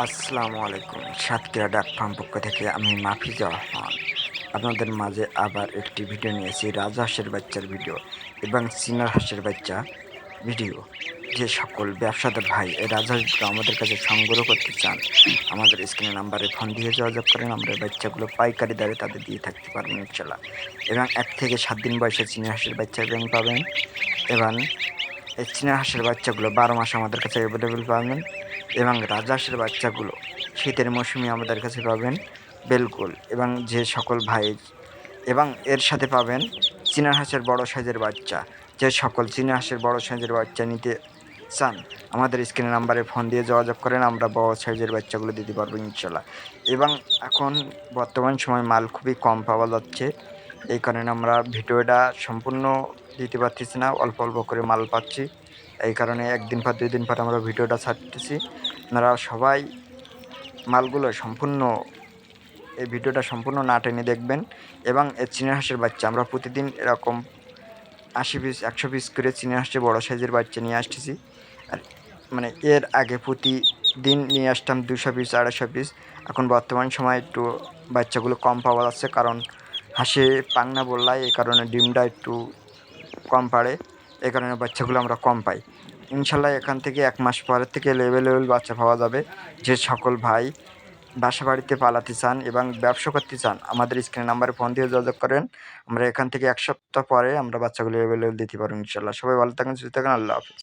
আসসালামু আলাইকুম, সাতক্ষীরা ডাক ফার্ম পক্ষ থেকে আমি মাফিজ রহমান। আপনাদের মাঝে আবার একটি ভিডিও নিয়েছি রাজহাঁসের বাচ্চার ভিডিও এবং সিনার হাঁসের বাচ্চা ভিডিও। যে সকল ব্যবসাদার ভাই, এই রাজহাঁসগুলো আমাদের কাছে সংগ্রহ করতে চান, আমাদের স্ক্রিনে নাম্বারে ফোন দিয়ে যোগাযোগ করেন, আমরা বাচ্চাগুলো পাইকারি দরে তাদের দিয়ে থাকতে পারবেন ইনশাল্লাহ। এবং এক থেকে সাত দিন বয়সে চীনা হাঁসের বাচ্চা এবং পাবেন। এবং এই চীনা হাঁসের বাচ্চাগুলো বারো মাস আমাদের কাছে অ্যাভেলেবেল পাবেন এবং রাজহাঁসের বাচ্চাগুলো শীতের মৌসুমে আমাদের কাছে পাবেন বেলকুল এবং যে সকল ভাই এবং এর সাথে পাবেন চীনা হাঁসের বড় সাইজের বাচ্চা। যে সকল চীনা হাঁসের বড় সাইজের বাচ্চা নিতে চান, আমাদের স্ক্রিনে নাম্বারে ফোন দিয়ে যোগাযোগ করেন, আমরা বড় সাইজের বাচ্চাগুলো দিতে পারব ইনশাল্লাহ এবং এখন বর্তমান সময় মাল খুবই কম পাওয়া যাচ্ছে। এই কারণে আমরা ভিডিওটা সম্পূর্ণ দিতে পারতেছি না, অল্প অল্প করে মাল পাচ্ছি। এই কারণে একদিন পর দুই দিন পর আমরা ভিডিওটা ছাড়তেছি। আপনারা সবাই মালগুলো সম্পূর্ণ, এই ভিডিওটা সম্পূর্ণ না টেনে দেখবেন এবং চীনা হাঁসের বাচ্চা। আমরা প্রতিদিন এরকম আশি পিস, একশো পিস করে চীনা হাঁসের বড়ো সাইজের বাচ্চা নিয়ে আসতেছি। আর মানে এর আগে প্রতিদিন নিয়ে আসতাম দুশো পিস, আড়াইশো পিস। এখন বর্তমান সময় একটু বাচ্চাগুলো কম পাওয়া যাচ্ছে কারণ হাঁসে পাংনা বললাই, এই কারণে ডিমটা একটু কম পাড়ে, এই কারণে বাচ্চাগুলো আমরা কম পাই। ইনশাল্লাহ এখান থেকে এক মাস পরের থেকে লেভেল লেভেল বাচ্চা পাওয়া যাবে। যে সকল ভাই বাসা বাড়িতে পালাতে চান এবং ব্যবসা করতে চান, আমাদের স্ক্রিন নাম্বারে ফোন দিয়ে যোগাযোগ করেন। আমরা এখান থেকে এক সপ্তাহ পরে আমরা বাচ্চাগুলো লেভেল দিতে পারব ইনশাল্লাহ। সবাই ভালো থাকেন, সুস্থ থাকেন, আল্লাহ হাফিজ।